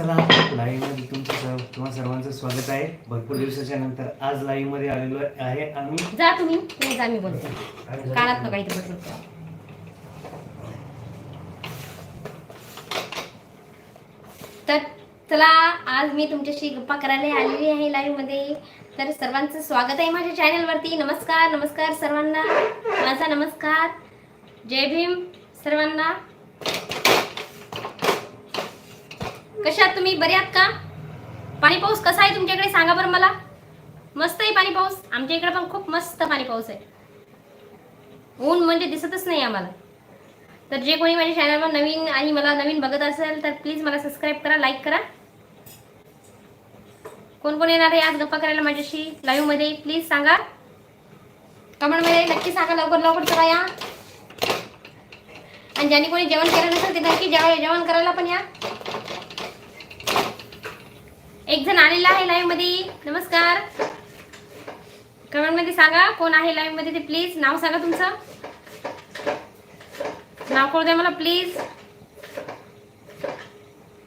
चला लाईव्हमध्ये तुमचं सर्व तुम्हा सर्वांचं स्वागत आहे. भरपूर दिवसाच्या नंतर आज लाईव्हमध्ये आलेलो आहे आम्ही. जा तुम्ही नाही जा मी बोलतो. कानात नका इथे बसलं तर चला आज मी तुमच्याशी गप्पा करायला आलेली आहे लाईव्हमध्ये तर सर्वांचं स्वागत आहे माझ्या चॅनलवरती नमस्कार नमस्कार सर्वांना. माझा नमस्कार. जय भीम सर्वांना. कशात तुम्ही? बरे आहात का? पाणी पाऊस कसा आहे तुमच्याकडे? सांगा बरं मला. मस्त आहे पाणी पाऊस. आमच्या इकडे पण खूप मस्त पाणी पाऊस आहे. ऊन म्हणजे दिसतच नाही आम्हाला. तर जे कोणी माझ्या चॅनलवर नवीन आणि मला नवीन बघत असेल तर प्लीज मला सबस्क्राईब करा लाईक करा. कोण कोण येणार आहे आज गप्पा करायला माझ्याशी? लाईव्हमध्ये. प्लीज सांगा. कमेंटमध्ये नक्की सांगा लवकर लवकर चला या. आणि ज्यांनी कोणी जेवण केलं नसेल ते नक्की जेवण करायला पण या. एक जण आलेला आहे लाईव्हमध्ये. नमस्कार. कमेंटमध्ये सांगा कोण आहे लाईव्हमध्ये ते प्लीज नाव सांगा तुमचं. नाव कळू द्या मला प्लीज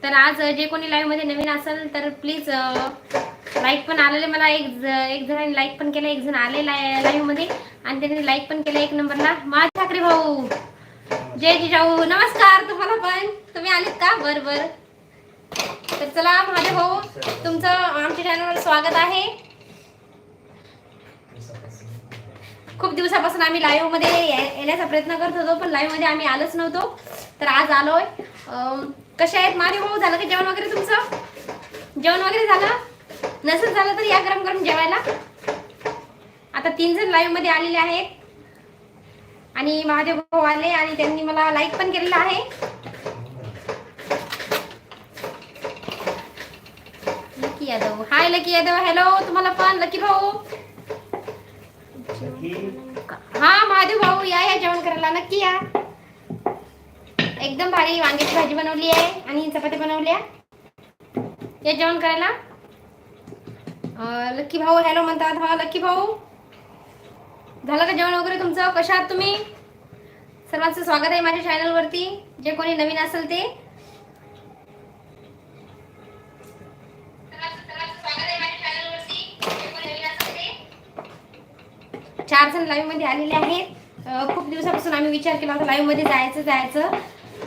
तर आज जे कोणी लाईव्हमध्ये नवीन असेल तर प्लीज लाईक पण आलेले. मला एक एक जणांनी लाईक पण केलं एक जण आले लाईव्हमध्ये. आणि त्यांनी लाईक पण केलं एक नंबरला माझ ठाकरे भाऊ. जय जिजाऊ. नमस्कार तुम्हाला पण. तुम्ही आलेत का? बर बर तर चला माझे भाऊ तुमचं आमच्या चॅनलवर स्वागत आहे. खूप दिवसापासून आम्ही लाईव्हमध्ये येण्याचा प्रयत्न करत होतो पण लाईव्हमध्ये आम्ही आलोच नव्हतो. तर आज आलोय. कसे आहेत? माझे भाऊ झालं का जेवण वगैरे तुमचं? जेवण वगैरे झालं? नसेल झालं तर या गरम गरम जेवायला. आता तीन जण लाईव्हमध्ये आलेले आहेत. आणि महादेव भाऊ आले आणि त्यांनी मला लाईक पण केलेला आहे. Lucky Yadav. Hi Lucky Yadav hello तुम्हाला पण लकी भाऊ. हा महादेव भाऊ या या जेवण करायला नक्की या. एकदम भारी वांग्याची भाजी बनवली आहे आणि चपाती बनवल्या. या जेवण करायला. अं, लक्की भाऊ हॅलो म्हणतात हा लक्की भाऊ. झालं का जेवण वगैरे तुमचं? कशा आहात तुम्ही? सर्वांचं स्वागत आहे माझ्या चॅनलवरती जे कोणी नवीन असेल ते चार जण लाईव्हमध्ये आलेले आहेत. खूप दिवसापासून आम्ही विचार केला होता लाईव्हमध्ये जायचं जायचं.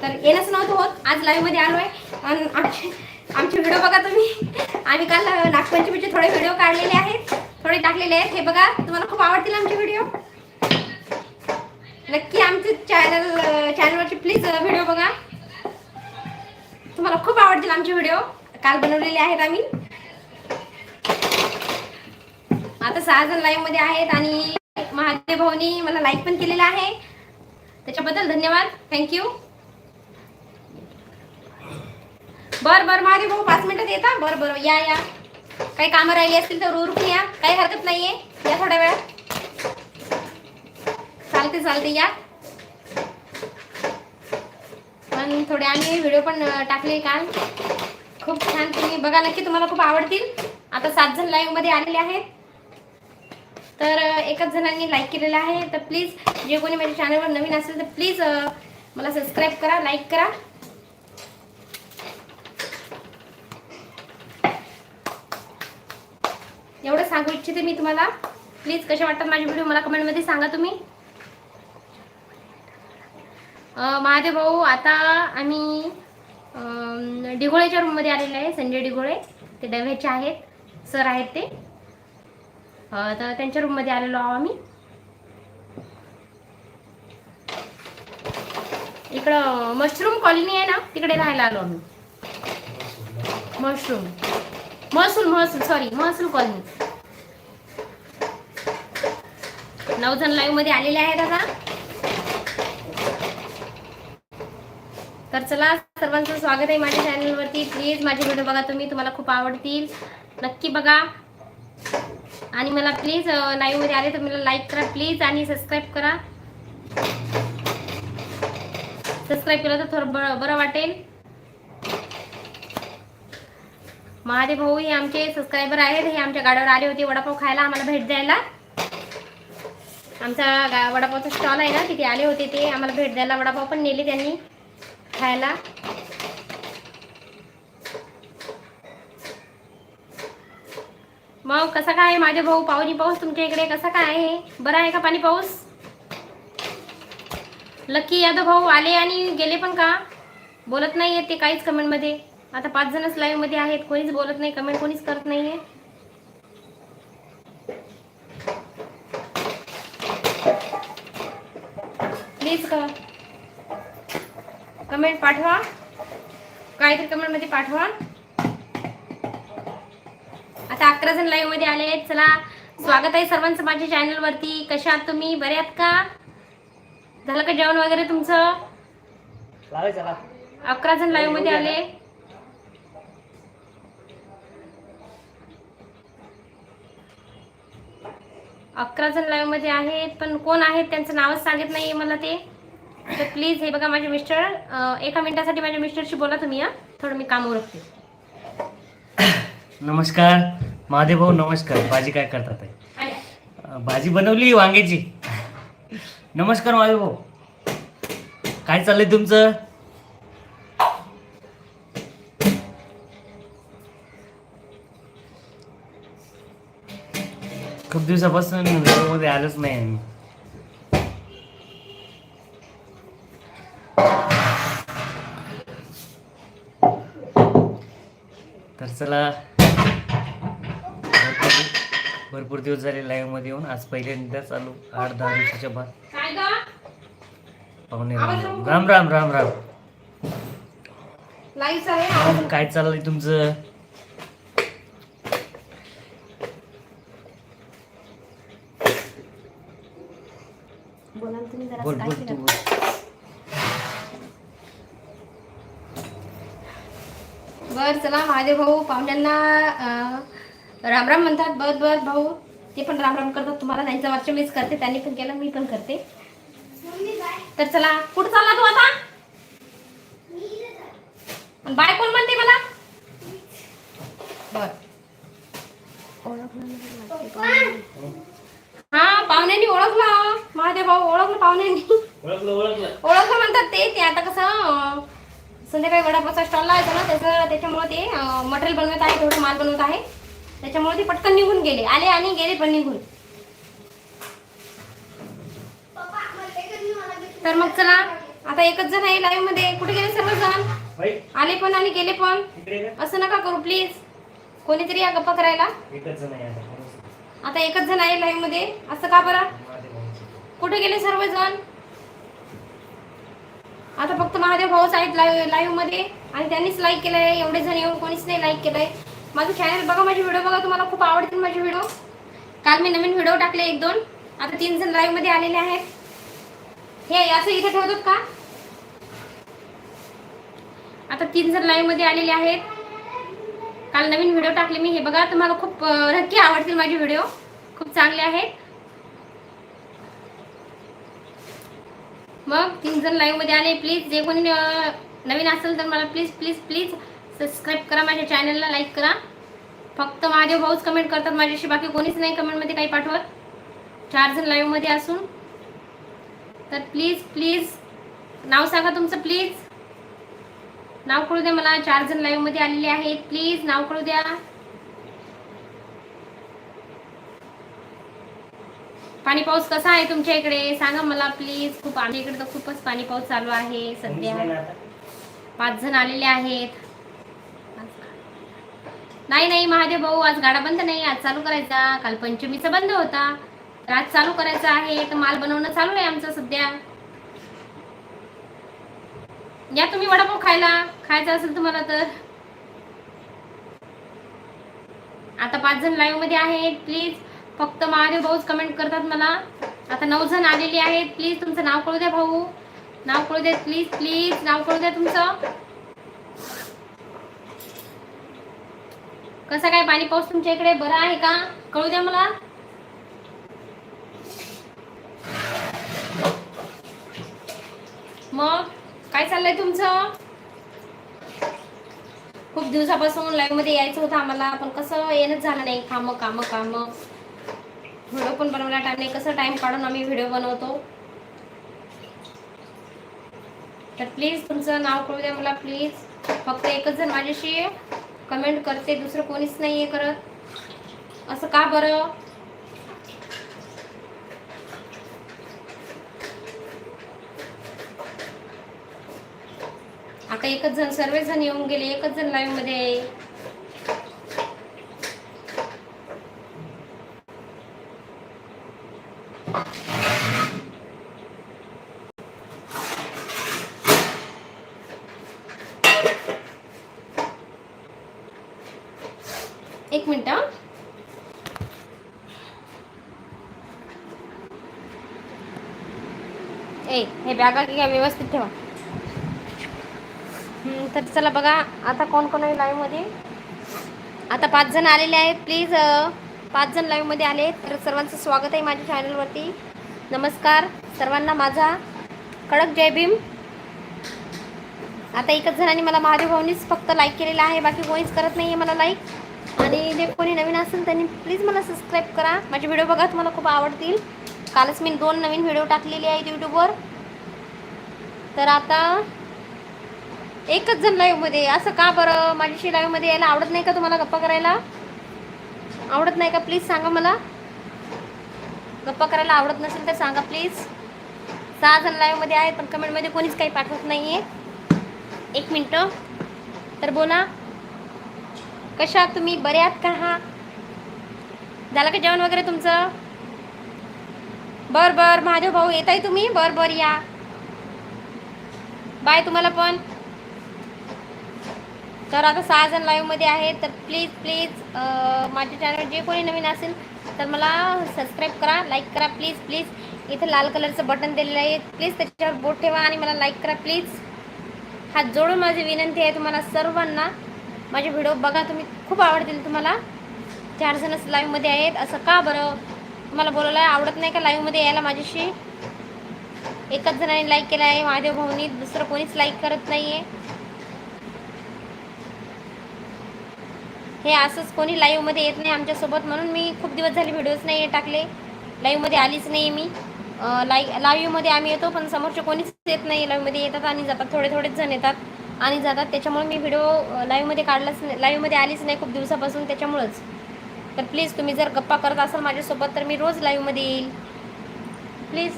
तर येणंच नव्हतं होत. आज लाईव्हमध्ये आलोय. आणि आमचे आमचे व्हिडिओ बघा तुम्ही. आम्ही काल नागपंचमीचे थोडे व्हिडिओ काढलेले आहेत. थोडे टाकलेले आहेत. हे बघा तुम्हाला खूप आवडतील आमचे व्हिडिओ नक्की आमचे चॅनल चॅनलवरचे प्लीज व्हिडिओ बघा. तुम्हाला खूप आवडतील आमचे व्हिडिओ काल बनवलेले आहेत आम्ही. आता सहा जण लाईव्हमध्ये आहेत आणि महादेव भाऊनी मला लाईक पण केलेला आहे. त्याच्याबद्दल धन्यवाद. थँक्यू बर बर महादेव भाऊ पाच मिनिटात येता बर बर या या. काही कामं राहिली असतील तर उरकून या. काही हरकत नाहीये. या थोड्या वेळात. चालते चालते या. पण थोडे आम्ही व्हिडिओ पण टाकले काल. खूप छान तुम्ही बघा. नक्की तुम्हाला खूप आवडतील. आता सात जण लाईव्हमध्ये आलेले आहेत. तर एकाच जणांनी लाईक केलेलं आहे. तर प्लीज जे कोणी माझ्या चॅनलवर नवीन असेल तर प्लीज मला सबस्क्राईब करा लाईक करा. एवढं सांगू इच्छिते मी तुम्हाला. प्लीज कसे वाटतात माझे व्हिडिओ मला कमेंटमध्ये सांगा तुम्ही. महादेव भाऊ आता आम्ही अम, डिघोळेच्या रूममध्ये आलेले आहे. संजय डिघोळे ते डव्याचे आहेत. सर आहेत ते. तर त्यांच्या रूममध्ये आलेलो आहो आम्ही. इकडं मशरूम कॉलनी आहे ना तिकडे राहायला आलो आम्ही. मशरूम महसूल महसूल सॉरी महसूल कॉलनी नऊ जण लाईव्हमध्ये आलेले आहेत आता. तर चला सर्वांचं स्वागत आहे माझ्या चॅनलवरती प्लीज माझे व्हिडिओ बघा तुम्ही तुम्हाला खूप आवडतील. नक्की बघा. आणि मला प्लीज लाईव्हमध्ये आले तर मला लाईक करा प्लीज आणि सबस्क्राईब करा. सबस्क्राईब केलं तर थोडं बरं बरं वाटेल. महादेव भाऊ हे आमचे सबस्क्रायबर आहेत. हे आमच्या गाड्यावर आले होते वडापाव खायला. आम्हाला भेट द्यायला. आमचा गा वडापावचा स्टॉल आहे ना तिथे आले होते ते. आम्हाला भेट द्यायला वडापाव पण नेले त्यांनी खायला. मग कसा काय आहे? माझे भाऊ पाऊनी पाऊस तुमच्या इकडे कसा काय आहे? बरं आहे का पाणी पाऊस? लकी यादव भाऊ आले आणि गेले पण का? बोलत नाही आहेत ते काहीच कमेंटमध्ये आता पाच जणच लाईव्हमध्ये आहेत. कोणीच बोलत नाही कमेंट कोणीच करत नाहीये. प्लीज का? कमेंट पाठवा. काहीतरी कमेंटमध्ये पाठवा. आता अकरा जण लाईव्हमध्ये आले आहेत. चला स्वागत आहे सर्वांचं माझ्या चॅनल वरती. कशा आहात तुम्ही? बरे आहात का? झालं का जेवण वगैरे तुमचं? अकरा जण लाईव्हमध्ये आले. अकरा जण लाईव्हमध्ये आहेत पण कोण आहेत त्यांचं नावच सांगत नाहीये मला ते. तर प्लीज हे बघा माझे मिस्टर एका मिनिटासाठी माझ्या मिस्टरशी बोला तुम्ही हा. थोडं मी काम उरकते. नमस्कार. महादेव भाऊ नमस्कार. भाजी काय करतात आहे? भाजी बनवली वांग्याची. नमस्कार महादेव भाऊ. काय चाललंय तुमचं? खूप दिवसापासून मध्ये आलोच नाही आम्ही. तर चला भरपूर दिवस झाले लाईव्हमध्ये येऊन. आज पहिल्यांदा चालू. आठ दहा दिवसाच्या बाद. काय ग? पाहुणे राम राम राम राम राम. लाईव्ह आहे मग काय चाललंय तुमचं? बोला ना तुम्ही जरा बोल तू? बोल. बर चला महादेव भाऊ पाहुण्यांना राम राम म्हणतात बर बर भाऊ. ते पण राम राम करतात. तुम्हाला त्यांचा वाक्य मीच करते त्यांनी पण केलं मी पण करते. तर चला कुठं चालला तू आता? बाय कोण म्हणते मला? बर. हा पाहुण्यांनी ओळखलं. महादेव भाऊ ओळखलं पाहुण्यांनी. ओळखलं म्हणतात ते ते आता कसं संध्याकाळी वडापावचा स्टॉल लावायचा ना त्याचं त्याच्यामुळे ते मटेरियल बनवत आहे थोडं माल बनवत आहे. त्याच्यामुळे ते पटकन निघून गेले. आले आणि गेले पण निघून. तर मग चला. आता एकच जण आहे लाईव्हमध्ये. कुठे गेले सर्वजण? बाई. आले पण आणि गेले पण. असं नका करू प्लीज कोणीतरी या गप्पा करायला. जण आता. एकच जण आहे लाईव्हमध्ये. असं का बरं. कुठे गेले सर्वजण? आता फक्त महादेव भाऊच आहेत लाईव्ह लाईव्हमध्ये. आणि त्यांनीच लाईक केलंय. एवढे जण येऊन कोणीच नाही लाईक केलंय. माझं चॅनल बघा माझे व्हिडिओ बघा. तुम्हाला खूप आवडतील माझे व्हिडिओ काल मी नवीन व्हिडिओ टाकले एक दोन. आता तीन जण लाईव्हमध्ये आलेले आहेत. हे असं इथे ठेवतात का? आता तीन जण लाईव्हमध्ये आलेले आहेत. काल नवीन व्हिडिओ टाकले मी. हे बघा तुम्हाला खूप नक्की आवडतील माझे व्हिडिओ खूप चांगले आहेत. मग तीन जण लाईव्हमध्ये आले. प्लीज जे कोणी नवीन असेल तर मला प्लीज प्लीज प्लीज सबस्क्राईब करा माझ्या चॅनलला लाईक करा. फक्त महादेव भाऊच कमेंट करतात माझ्याशी. बाकी कोणीच नाही कमेंटमध्ये काही पाठवत. चार जण लाईव्हमध्ये असून. तर प्लीज प्लीज नाव सांगा तुमचं प्लीज नाव कळू द्या मला चार जण लाईव्हमध्ये आलेले आहेत. प्लीज नाव कळू द्या. पाणी पाऊस कसा आहे तुमच्या इकडे? सांगा मला प्लीज खूप आमच्या इकडे तर खूपच पाणी पाऊस चालू आहे सध्या. पाच जण आलेले आहेत. नाही नाही महादेव भाऊ आज गाडा बंद नाही आज चालू करायचा. काल पंचमीचा बंद होता. तर आज चालू करायचा आहे. तर माल बनवणं चालू आहे आमचं सध्या. या तुम्ही वडापाव खायला. खायचा असेल तुम्हाला तर. आता पाच जण लाईव्हमध्ये आहेत. प्लीज फक्त महादेव भाऊच कमेंट करतात मला. आता नऊ जण आलेले आहेत. प्लीज तुमचं नाव कळू द्या भाऊ. नाव कळू द्या. प्लीज प्लीज नाव कळू द्या तुमचं. कसं काय पाणी पाऊस तुमच्या इकडे? बरं आहे का? कळू द्या मला. मग काय चाललंय तुमचं? खूप दिवसापासून लाईव्हमध्ये यायचं होतं आम्हाला पण कसं येणंच झालं नाही. कामं कामं कामं. व्हिडिओ पण बनवायला टाइम नाही. कसं टाइम काढून आम्ही व्हिडिओ बनवतो? तर प्लीज तुमचं नाव कळू द्या मला प्लीज फक्त एकच जण माझ्याशी. कमेंट करते दुसरं कोणीच नाही आहे करत असं का बरं आता एकच जण सर्वजण येऊन गेले एकच जण लाईव्हमध्ये आहे. एक मिनटं. ए हे बॅगा घ्या व्यवस्थित ठेवा. तर चला बघा आता कोण कोण आहे लाईव्हमध्ये? आता पाच जण आलेले आहेत. प्लीज पाच जण लाईव्हमध्ये आले. तर सर्वांचं स्वागत आहे माझ्या चॅनलवरती नमस्कार सर्वांना माझा कडक जय भीम. आता एकच जणांनी मला महादेव भाऊनीच फक्त लाईक केलेला आहे. बाकी कोणीच करत नाही आहे मला लाईक आणि जे कोणी नवीन असेल त्यांनी प्लीज मला सबस्क्राईब करा. माझे व्हिडिओ बघा तुम्हाला खूप आवडतील. कालच मी दोन नवीन व्हिडिओ टाकलेले आहेत यूट्यूबवर तर आता एकच जण लाईव्हमध्ये असं का बरं? माझ्याशी लाईव्हमध्ये यायला आवडत नाही का तुम्हाला गप्पा करायला? आवडत नाही का? प्लीज सांगा मला. गप्पा करायला आवडत नसेल तर सांगा प्लीज सहा जण लाईव्हमध्ये आहेत पण कमेंटमध्ये कोणीच काही पाठवत नाही आहे एक मिनटं. तर बोला. कशा आहात तुम्ही? बरे आहात का? हा. झालं का जेवण वगैरे तुमचं? बर बर. महादेव भाऊ येत आहे तुम्ही? बर बर या. बाय तुम्हाला पण. तर आता सहा जण लाईव्हमध्ये आहेत. तर प्लीज प्लीज माझ्या चॅनल जे कोणी नवीन असेल तर मला सबस्क्राईब करा लाईक करा प्लीज प्लीज इथं लाल कलरचं बटन दिलेलं आहे. प्लीज त्याच्यावर बोट ठेवा आणि मला लाईक करा प्लीज हात जोडून माझी विनंती आहे तुम्हाला सर्वांना. माझे व्हिडिओ बघा तुम्ही खूप आवडतील तुम्हाला. चार जणच लाईव्हमध्ये आहेत. असं का बरं? तुम्हाला बोलायला आवडत नाही का लाईव्हमध्ये यायला माझ्याशी? एकच जणांनी लाईक केला आहे महादेव भाऊनी. दुसरं कोणीच लाईक करत नाही आहे हे असंच कोणी लाईव्हमध्ये येत नाही आमच्यासोबत. म्हणून मी खूप दिवस झाले व्हिडिओज नाही टाकले. लाईव्हमध्ये आलीच नाही मी. लाई लाईव्हमध्ये आम्ही येतो पण समोरचे कोणीच येत नाही लाईव्हमध्ये येतात आणि जातात. थोडे थोडेच जण येतात. आणि जातात. त्याच्यामुळे मी व्हिडिओ लाईव्हमध्ये काढलाच नाही लाईव्हमध्ये आलीच नाही खूप दिवसापासून त्याच्यामुळंच. तर प्लीज तुम्ही जर गप्पा करत असाल माझ्यासोबत तर मी रोज लाईव्हमध्ये येईल. प्लीज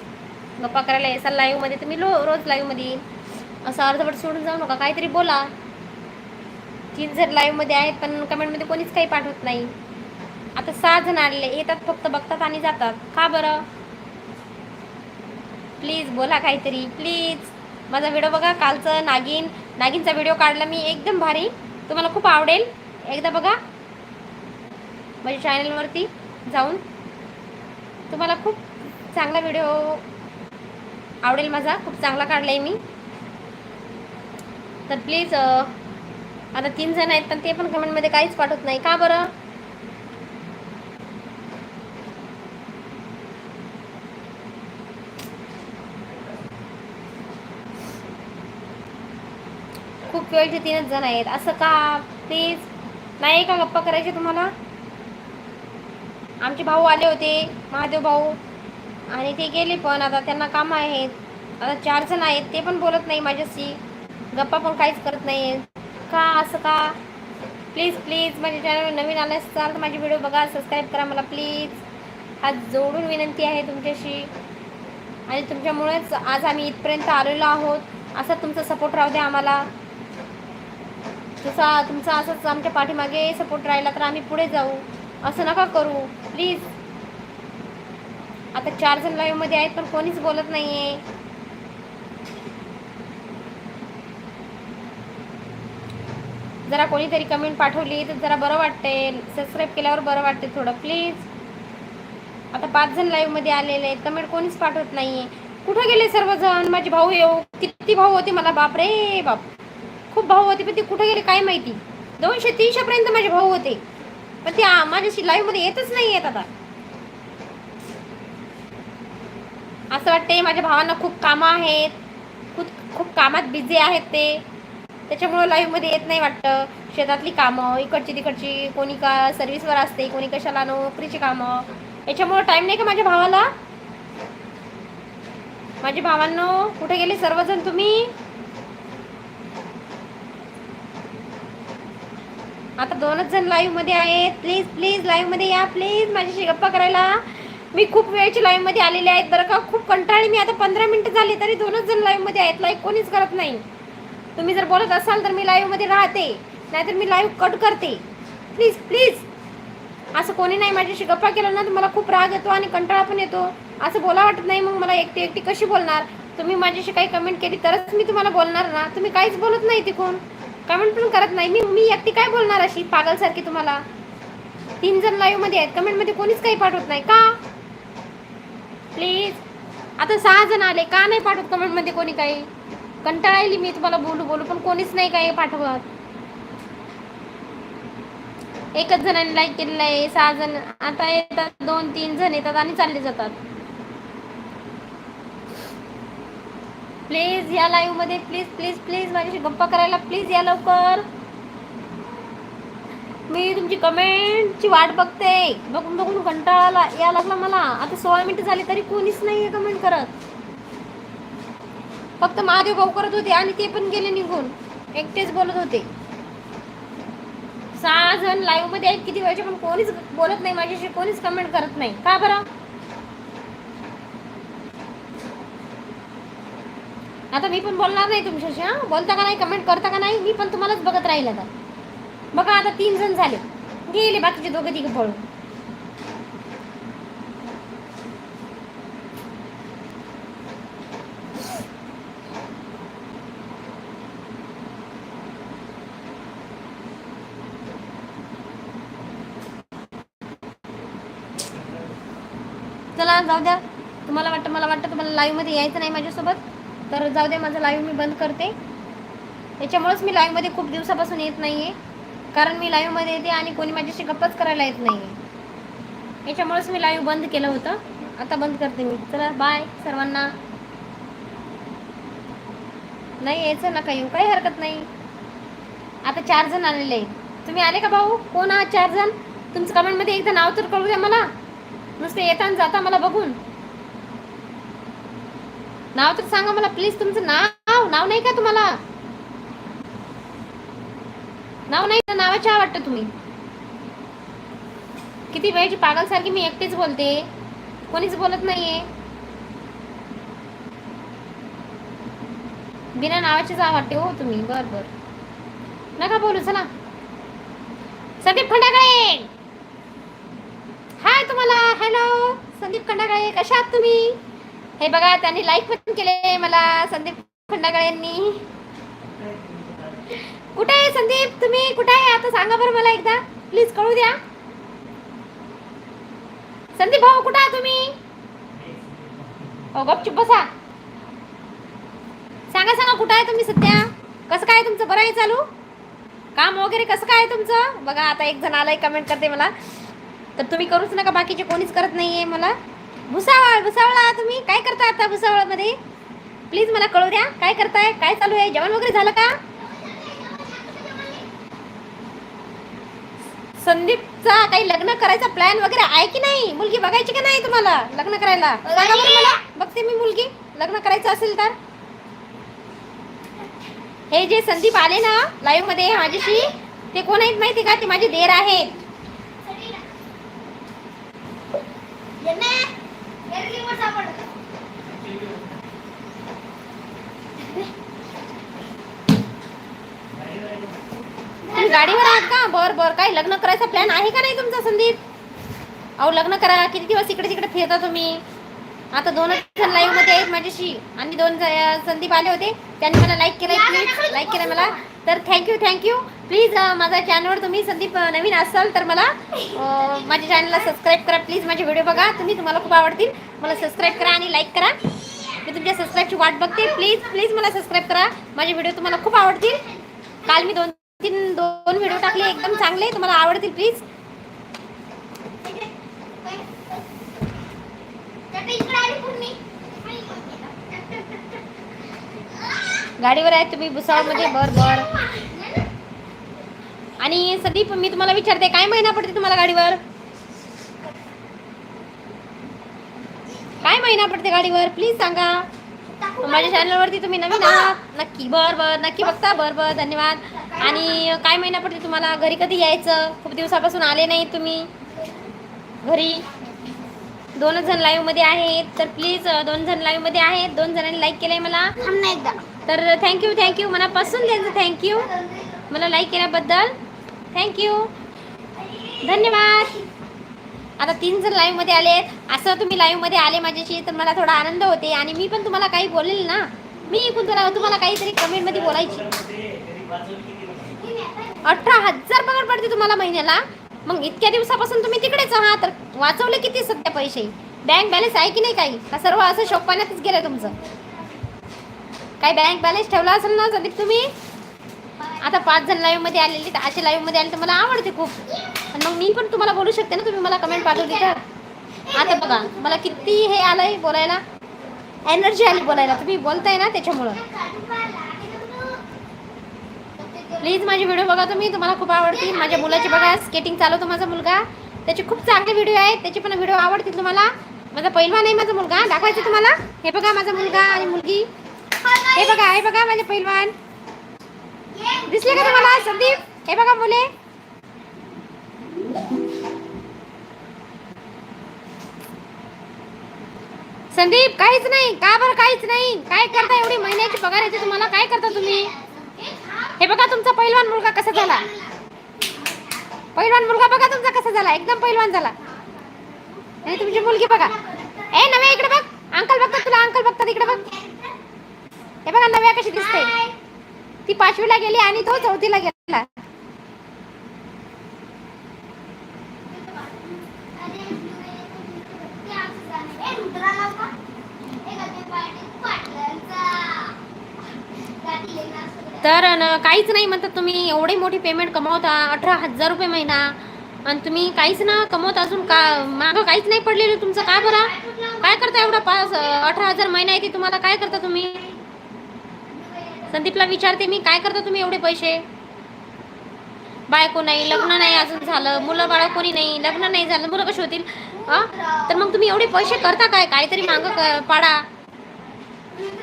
गप्पा करायला येसाल लाईव्हमध्ये तर मी लो रोज लाईव्हमध्ये येईल असं अर्धवट सोडून जाऊ नका काहीतरी बोला. तीन जर लाईव्हमध्ये आहेत पण कमेंटमध्ये कोणीच काही पाठवत नाही. आता सहा जण आलेले येतात फक्त बघतात आणि जातात. का बरं? प्लीज बोला काहीतरी प्लीज माझा व्हिडिओ बघा कालचं नागिन नागिनचा व्हिडिओ काढला मी एकदम भारी. तुम्हाला खूप आवडेल. एकदा बघा. माझ्या चॅनलवरती जाऊन. तुम्हाला खूप चांगला व्हिडिओ आवडेल माझा. खूप चांगला काढला आहे मी. तर प्लीज आता तीन जण आहेत पण ते पण कमेंटमध्ये काहीच पाठवत नाही. का बरं? ट्वेल्थचे वेळचे तीनच जण आहेत. असं का? प्लीज नाही का गप्पा करायचे तुम्हाला? आमचे भाऊ आले होते महादेव भाऊ. आणि ते गेले पण आता त्यांना काम आहेत आता चार जण आहेत ते पण बोलत नाही माझ्याशी. गप्पा पण काहीच करत नाही का? असं का? प्लीज प्लीज माझ्या चॅनल नवीन आलं असाल तर माझे व्हिडिओ बघा सबस्क्राईब करा मला प्लीज हात जोडून विनंती आहे तुमच्याशी. आणि तुमच्यामुळेच आज आम्ही इथपर्यंत आलेलो आहोत. असा तुमचा सपोर्ट राहू द्या आम्हाला. जसा तुमचा असंच आमच्या पाठीमागे सपोर्ट राहिला तर आम्ही पुढे जाऊ. असं नका करू प्लीज आता चार जण लाईव्हमध्ये आहेत पण कोणीच बोलत नाही आहे जरा कोणीतरी कमेंट पाठवली तर जरा बरं वाटते. सबस्क्राईब केल्यावर बरं वाटते थोडं प्लीज आता पाच जण लाईव्हमध्ये आलेले आहेत कमेंट कोणीच पाठवत नाही कुठं गेले सर्वजण? माझे भाऊ येऊ हो, किती भाऊ होते मला? बाप रे बाप. खूप भाऊ होते पण ते कुठे गेले काय माहिती? दोनशे तीनशेपर्यंत माझे भाऊ होते. पण ते माझ्या माझ्याशी लाईव्हमध्ये येतच नाही येत आता. असं वाटते माझ्या भावांना खूप कामं आहेत. खूप खूप कामात बिझी आहेत ते. त्याच्यामुळं लाईव्हमध्ये येत नाही वाटतं. शेतातली कामं इकडची तिकडची कोणी का सर्व्हिसवर असते कोणी कशाला नोकरीची कामं. याच्यामुळं टाईम नाही का माझ्या भावाला? माझ्या भावांनो कुठे गेले सर्वजण तुम्ही? आता दोनच जण लाईव्हमध्ये आहेत. प्लीज प्लीज लाईव्हमध्ये या. प्लीज माझ्याशी गप्पा करायला. मी खूप वेळची लाईव्हमध्ये आलेले आहेत. बरं का? खूप कंटाळी. मी आता पंधरा मिनिटं झाली तरी दोनच जण लाईव्हमध्ये आहेत. लाईव्ह कोणीच करत नाही. तुम्ही जर बोलत असाल तर मी लाईव्हमध्ये राहते. नाहीतर मी लाईव्ह कट करते. प्लीज प्लीज असं कोणी नाही माझ्याशी गप्पा केलं ना तर मला खूप राग येतो आणि कंटाळा पण येतो. असं बोला वाटत नाही. मग मला एकटी एकटी कशी बोलणार? तुम्ही माझ्याशी काही कमेंट केली तरच मी तुम्हाला बोलणार ना. तुम्ही काहीच बोलत नाही तिकून कमेंट पण करत नाही. मी मी एकटी काय बोलणार अशी? पागलसारखी तुम्हाला. तीन जण लाईव्हमध्ये आहेत. कमेंटमध्ये कोणीच काही पाठवत नाही. का? प्लीज आता सहा जण आले. का नाही पाठवत कमेंटमध्ये कोणी काही? कंटाळा मी तुम्हाला बोलू बोलू पण कोणीच नाही काही पाठवत. एकच जणांनी लाईक केलेलं आहे. सहा जण आता येतात. दोन तीन जण येतात आणि चालले जातात. प्लीज या लाईव्हमध्ये प्लीज प्लीज प्लीज माझ्याशी गप्पा करायला प्लीज या लवकर. मी तुमची कमेंटची वाट बघते. बघून बघून कंटाळाला या लागला मला. आता सोळा मिनिटं झाली तरी कोणीच नाही कमेंट करत. फक्त महादेव भाऊ करत होते आणि ते पण गेले निघून. एकटेच बोलत होते. सहा जण लाईव्हमध्ये आहेत किती वेळचे पण कोणीच बोलत नाही माझ्याशी कोणीच कमेंट करत नाही. का बरं? आता मी पण बोलणार नाही तुमच्याशी हा? बोलता का नाही कमेंट करता का नाही मी पण तुम्हालाच बघत राहील आता. बघा आता तीन जण झाले. गेले बाकीचे दोघे तिघे पळून. चला जाऊ द्या. तुम्हाला वाटतं मला वाटतं तुम्हाला live मध्ये यायचं नाही माझ्यासोबत. तर जाऊ दे माझं लाईव्ह मी बंद करते. याच्यामुळंच मी लाईव्हमध्ये खूप दिवसापासून येत नाही आहे कारण मी लाईव्हमध्ये येते आणि कोणी माझ्याशी गप्पाच करायला येत नाही आहे याच्यामुळेच मी लाईव्ह बंद केलं होतं. आता बंद करते मी. चला बाय सर्वांना. नाही यायचं नका येऊ काही हरकत नाही. आता चार जण आलेले आहेत. तुम्ही आले का भाऊ? कोण आहात चार जण? तुमचं कमेंटमध्ये एकदा नाव तर कळू द्या मला. नुसते येता आणि जाता मला बघून. नाव तर सांगा मला प्लीज तुमचं नाव नाव नाही का तुम्हाला? नाव नाही तर नावाच्या वाटतं तुम्ही. किती वेळची पागल सारखी मी एकटीच बोलते. कोणीच बोलत नाहीये. बिना नावाची जा वाटते हो तुम्ही. बर बर. नका बोलू चला. संदीप खंडागळे! हाय तुम्हाला. हॅलो संदीप खंडागळे कशा आहात तुम्ही? हे बघा त्यांनी लाईक पण केले मला संदीप खंडागळे यांनी. कुठे आहे संदीप? तुम्ही कुठे आहे? आता सांगा बरं मला एकदा. प्लीज कळू द्या. संदीप भाऊ कुठे आहे तुम्ही? हो गपचूप बसा. सांगा सांगा कुठं आहे तुम्ही सध्या? कसं काय तुमचं? बरं आहे चालू? काम वगैरे कसं काय आहे तुमचं? बघा आता एक जण आलाय कमेंट करते मला. तर तुम्ही करूच नका बाकीचे कोणीच करत नाहीये मला. भुसावळ भुसावळा तुम्ही काय करता आता भुसावळमध्ये? प्लीज मला कळू द्या. काय करताय? काय चालू आहे? जेवण वगैरे झालं का? संदीपचा काही लग्न करायचा प्लॅन वगैरे आहे की नाही? मुलगी बघायची का नाही तुम्हाला लग्न करायला? सांगा बरं मला. बघते मी मुलगी. लग्न करायचं असेल तर. हे जे संदीप आले ना लाईव्हमध्ये माझ्याशी ते कोण आहेत माहिती का? ते माझे देर आहेत तुम्ही गाडीवर आहात का बर बर काही लग्न करायचा प्लॅन आहे का नाही तुमचा संदीप? अहो लग्न करा. किती दिवस इकडे तिकडे फिरता तुम्ही? आता दोनच जण लाईव्हमध्ये आहेत माझ्याशी. आणि दोन संदीप आले होते. त्यांनी मला लाईक केलंय प्लीज लाईक केलं मला. तर थँक्यू थँक्यू प्लीज माझ्या चॅनलवर तुम्ही संदीप नवीन असाल तर मला माझ्या चॅनलला सबस्क्राईब करा. प्लीज माझे व्हिडिओ बघा. तुम्ही तुम्हाला खूप आवडतील. मला सबस्क्राईब करा आणि लाईक करा. मी तुमच्या सबस्क्राईबची वाट बघते. प्लीज प्लीज मला सबस्क्राईब करा. माझे व्हिडिओ तुम्हाला खूप आवडतील. काल मी दोन तीन दोन व्हिडिओ टाकले एकदम चांगले. तुम्हाला आवडतील प्लीज गाडीवर आहे तुम्ही भुसावळमध्ये बर बर आणि सदीप मी तुम्हाला विचारते काय महिना पडते तुम्हाला गाडीवर? काय महिना पडते गाडीवर? प्लीज सांगा. माझ्या चॅनलवरती तुम्ही नवीन आहात नक्की बर बर नक्की बघता बर बर धन्यवाद. आणि काय महिना पडते तुम्हाला? घरी कधी यायचं? खूप दिवसापासून आले नाही तुम्ही. घरी दोनच जण लाईव्हमध्ये आहेत. तर प्लीज दोन जण लाईव्हमध्ये आहेत. दोन जणांनी लाईक केलंय मला. एकदा. तर थँक्यू थँक्यू मनापासून त्यांचं थँक्यू मला लाईक केल्याबद्दल थँक्यू धन्यवाद. आता तीन जण लाईव्हमध्ये आले आहेत. असं तुम्ही लाईव्हमध्ये आले माझ्याशी तर मला थोडा आनंद होते. आणि मी पण तुम्हाला काही बोलेल ना? मी पण तुम्हाला तुम्हाला काहीतरी कमेंटमध्ये बोलायची. अठरा हजार पगार पडते तुम्हाला महिन्याला. मग इतक्या दिवसापासून तुम्ही तिकडेच आहात. तर वाचवले किती सध्या पैसे? बँक बॅलन्स आहे की नाही काही? का सर्व असं शोक पाण्यातच गेलं तुमचं? काय बँक बॅलन्स ठेवला असेल ना संदीप तुम्ही? आता पाच जण लाईव्हमध्ये आलेले तर असे लाईव्हमध्ये आले तर मला आवडते खूप. आणि मग मी पण तुम्हाला बोलू शकते ना तुम्ही मला कमेंट पाठवली तर आता बघा मला किती हे आलंय बोलायला. एनर्जी आली बोलायला. तुम्ही बोलताय ना त्याच्यामुळं. प्लीज माझे व्हिडिओ बघा तुम्ही. तुम्हाला खूप आवडतील. माझ्या मुलाचे बघा स्केटिंग चालवतो माझा मुलगा. त्याचे खूप चांगले व्हिडिओ आहेत. त्याचे पण व्हिडिओ आवडतील तुम्हाला. माझा पहिलवान आहे माझा मुलगा. दाखवायचा तुम्हाला. हे बघा माझा मुलगा आणि मुलगी. हे बघा हे बघा माझे पहिलवान दिसले का तुम्हाला संदीप हे बघा मुले संदीप काहीच नाही. का बरं काहीच नाही? काय करता? एवढी महिन्याची पगार येते तुम्हाला काय करता तुम्ही? हे बघा तुमचा पहिलवान मुलगा कसा झाला. पहिलवान मुलगा बघा तुमचा कसा झाला. एकदम पहिलवान झाला. आणि तुमची मुलगी बघा. ए नव्या इकडे बघ. अंकल बघतात तुला. अंकल बघतात इकडे बघ. हे बघा नव्या कशी दिसते. ती पाचवीला गेली आणि तो चौथीला गेला. तर न, काहीच नाही म्हणतात तुम्ही. एवढी मोठी पेमेंट कमावता अठरा हजार रुपये महिना. आणि तुम्ही काहीच ना कमवत अजून का मागं काहीच नाही पडलेलं तुमचं. काय बरं? काय करता एवढा पाच अठरा हजार महिना येते तुम्हाला काय करता तुम्ही? संदीपला विचारते मी काय करता तुम्ही एवढे पैसे? बायको नाही लग्न नाही अजून झालं मुलं बाळ कोणी नाही लग्न नाही झालं मुलं कशी होतील? हा? तर मग तुम्ही एवढे पैसे करता काय? काहीतरी मागं क- पाडा.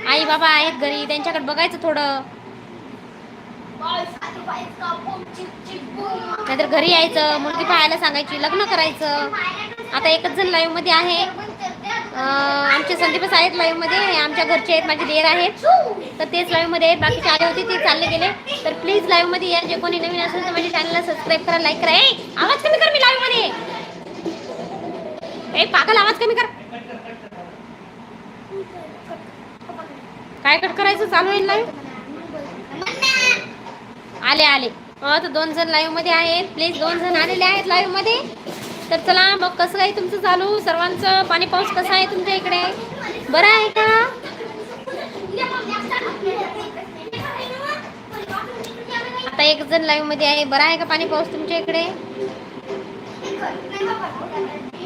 आई बाबा आहेत घरी त्यांच्याकडे बघायचं थोडं. नाहीतर घरी यायचं मुलगी पाहायला सांगायची लग्न करायचं. आता एकच जण लाईव्हमध्ये आहे. आमचे संदीपच आहेत लाईव्हमध्ये आमच्या घरचे आहेत माझे देर आहेत. तर तेच लाईव्हमध्ये आहेत. बाकीचे आले होते ते चालले गेले. तर प्लीज लाईव्हमध्ये या. जे कोणी नवीन असेल तर माझ्या चॅनलला सबस्क्राईब करा लाईक करा. ए आवाज कमी कर मी लाईव्हमध्ये. ए पागल आवाज कमी कर. काय कट करायचं? चालू आहे लाईव्ह आले आले. तर दोन जण लाईव्हमध्ये आहेत. प्लीज दोन जण आलेले आहेत लाईव्हमध्ये. तर चला मग कसं आहे तुमचं चालू? सर्वांचं पाणी पाऊस कसा आहे तुमच्या इकडे? बरं आहे का? आता एक जण लाईव्हमध्ये आहे. बरं आहे का पाणी पाऊस तुमच्या इकडे?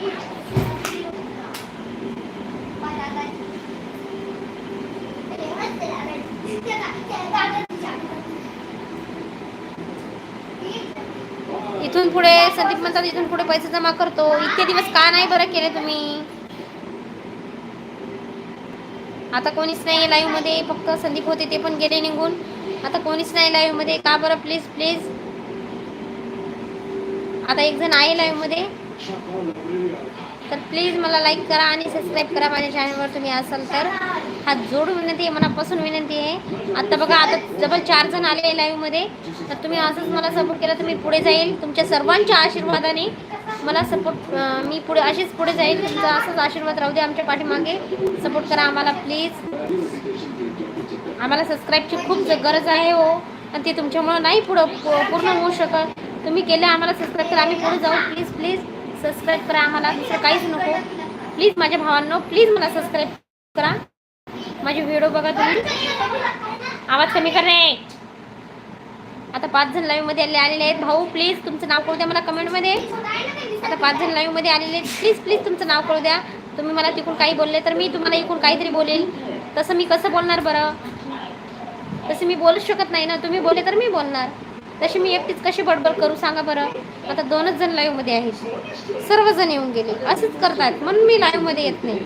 इथून पुढे संदीप म्हणतात इथून पुढे पैसे जमा करतो. इतके दिवस का नाही बरं केले तुम्ही? आता कोणीच नाही लाईव्हमध्ये फक्त संदीप होते ते पण गेले निघून. आता कोणीच नाही लाईव्हमध्ये. का बरं? प्लीज प्लीज आता एक जण आहे लाईव्हमध्ये. तर प्लीज मला लाईक करा आणि सबस्क्राईब करा माझ्या चॅनलवर तुम्ही असाल तर. हात जोडून विनंती आहे मनापासून विनंती आहे. आता बघा आता जवळ चार जण आले लाईव्हमध्ये तर तुम्ही असंच मला सपोर्ट केला तर मी पुढे जाईल. तुमच्या सर्वांच्या आशीर्वादाने मला सपोर्ट मी पुढे असेच पुढे जाईल. तुमचा असंच आशीर्वाद राहू दे आमच्या पाठीमागे. सपोर्ट करा आम्हाला प्लीज आम्हाला सबस्क्राईबची खूप ज- गरज आहे हो. आणि ते तुमच्यामुळं नाही पुढं पूर्ण होऊ शकत. तुम्ही केलं आम्हाला सबस्क्राईब करा. आम्ही पुढे जाऊ. प्लीज प्लीज सबस्क्राईब करा आम्हाला. दुसरं काहीच नको. प्लीज माझ्या भावांनो प्लीज मला सबस्क्राईब करा. माझे व्हिडिओ बघा तुम्ही. आवाज कमी कर रे. आता पाच जण लाईव्हमध्ये आले आलेले आहेत. भाऊ प्लीज तुमचं नाव कळू द्या मला कमेंटमध्ये आता पाच जण लाईव्हमध्ये आलेले आहेत. प्लीज प्लीज तुमचं नाव कळू द्या. तुम्ही मला तिकडून काही बोलले तर मी तुम्हाला इकडून काहीतरी बोलेल. तसं मी कसं बोलणार बरं? तसं मी बोलूच शकत नाही ना. तुम्ही बोलले तर मी बोलणार. तशी मी एकटीच कशी बडबड करू सांगा बरं? आता दोनच जण लाईव्हमध्ये आहेत. सर्वजण येऊन गेले. असंच करतात. म्हणून मी लाईव्हमध्ये येत नाही.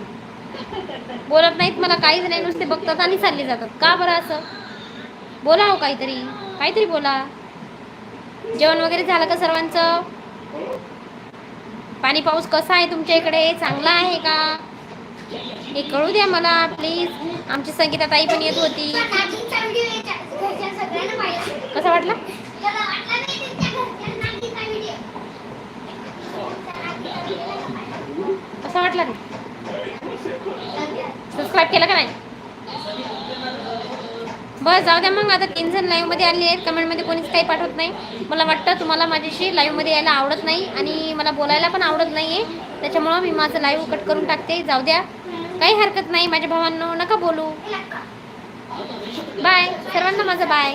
बोलत नाहीत मला काहीच नाही नुसते बघतात आणि चालले जातात. का बरं असं? बोला हो काहीतरी. काहीतरी बोला. जेवण वगैरे झालं का सर्वांचं? पाणी पाऊस कसा आहे तुमच्या इकडे? चांगला आहे का? हे कळू द्या मला प्लीज आमची संगीता ताई पण येत होती कसा वाटला कसा वाटला सबस्क्राईब केलं का नाही बस जाऊ द्या मग. आता तीन जण लाईव्हमध्ये आले आहेत. कमेंटमध्ये कोणीच काही पाठवत नाही. मला वाटतं तुम्हाला माझ्याशी लाईव्हमध्ये यायला आवडत नाही आणि मला बोलायला पण आवडत नाहीये. त्याच्यामुळं मी माझं लाईव्ह कट करून टाकते. जाऊ द्या. काही हरकत नाही. माझ्या भावांनो नका बोलू. बाय सर्वांना माझं बाय